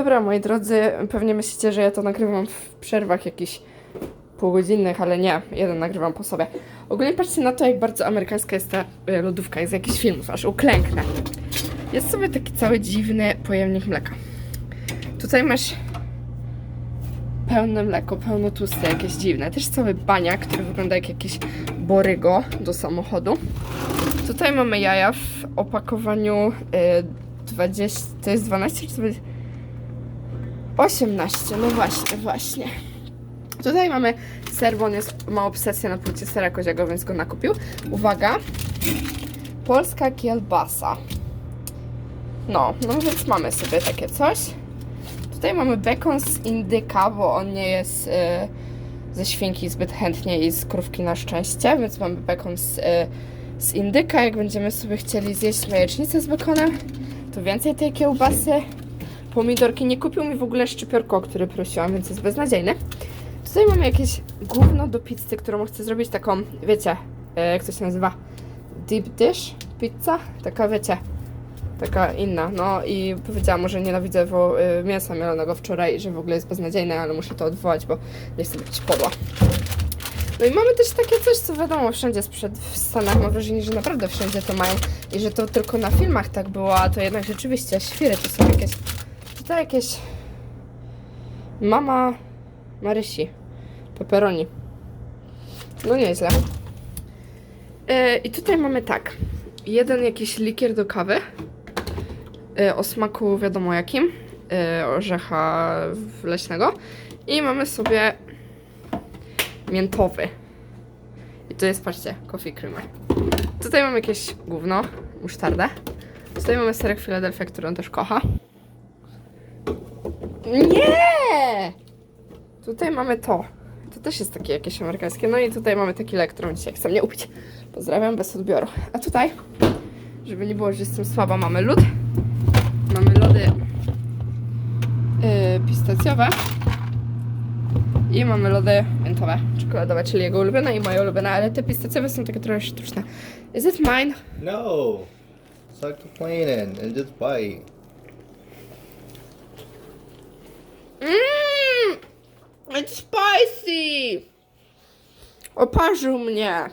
Dobra, moi drodzy, pewnie myślicie, że ja to nagrywam w przerwach jakichś półgodzinnych, ale nie, jeden nagrywam po sobie. Ogólnie patrzcie na to, jak bardzo amerykańska jest ta e, lodówka, jest z jakichś filmów, aż uklęknę. Jest sobie taki cały dziwny pojemnik mleka. Tutaj masz pełne mleko, pełno tłuste, jakieś dziwne. Też cały baniak, który wygląda jak jakieś borygo do samochodu. Tutaj mamy jaja w opakowaniu y, 20, to jest 12 czy 20? 18, no właśnie, właśnie. Tutaj mamy ser, bo on jest, ma obsesję na płycie sera koziego, więc go nakupił. Uwaga, polska kielbasa. No, no więc mamy sobie takie coś. Tutaj mamy bekon z indyka, bo on nie jest y, ze świnki zbyt chętnie i z krówki na szczęście, więc mamy bekon z, y, z indyka. Jak będziemy sobie chcieli zjeść jajecznicę z bekonem, to więcej tej kiełbasy. Pomidorki nie kupił mi w ogóle szczypiorko, o które prosiłam, więc jest beznadziejny. Tutaj mamy jakieś gówno do pizzy, którą chcę zrobić taką, wiecie, e, jak to się nazywa? Deep dish pizza? Taka, wiecie, taka inna. No i powiedziałam że nienawidzę y, mięsa mielonego wczoraj że w ogóle jest beznadziejne, ale muszę to odwołać, bo nie chcę być podła. No i mamy też takie coś, co wiadomo, wszędzie sprzed w Stanach mam wrażenie, że naprawdę wszędzie to mają i że to tylko na filmach tak było, a to jednak rzeczywiście świry to są jakieś, tutaj jakieś mama Marysi, pepperoni. No nieźle. E, I tutaj mamy tak, jeden jakiś likier do kawy, e, o smaku wiadomo jakim, e, orzecha leśnego i mamy sobie miętowy. I to jest, patrzcie, coffee creamer. Tutaj mamy jakieś gówno, musztardę. Tutaj mamy serek Philadelphia, który on też kocha. Nie! Tutaj mamy to. To też jest takie jakieś amerykańskie. No i tutaj mamy taki lek, którą dzisiaj chce mnie upić. Pozdrawiam, bez odbioru. A tutaj, żeby nie było, że jestem słaba, mamy lód. Mamy lody yy, pistacjowe. I mamy lody miętowe, czekoladowe, czyli jego ulubione i moje ulubione, ale te pistacjowe są takie trochę sztuczne. Is it mine? No! Stop complaining and just bite. It's spicy! Oparzył mnie.